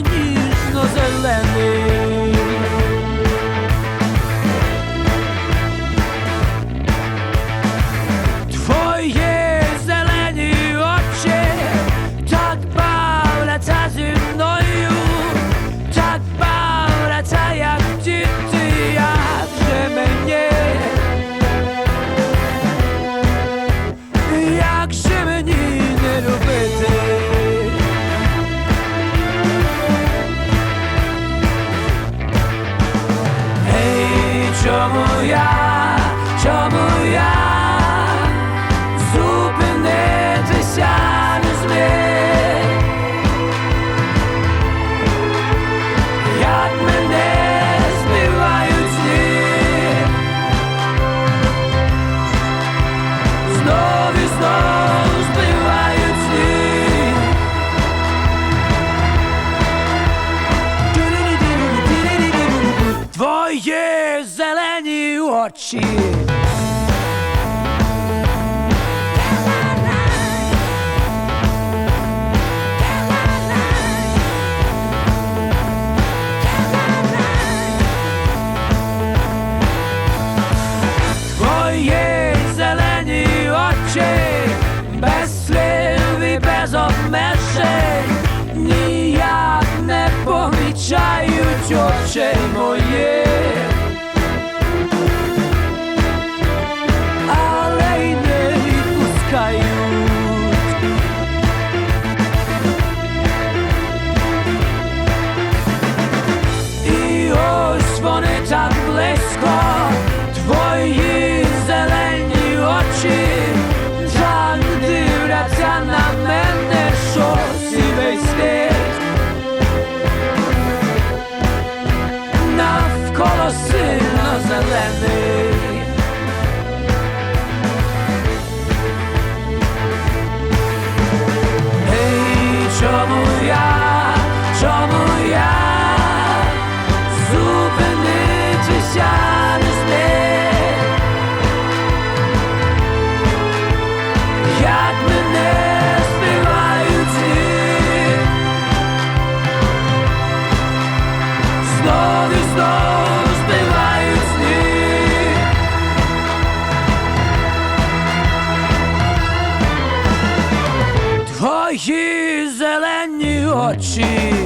ніжно зелений. Чому я, чому я? Зупинитися не зміг? Як мене збивають сни Знов і знов збивають сни Твої зелені очі Твої зелені очі, без слів і без не помічають очей моїх. знову і знову сні. Твої зелені очі.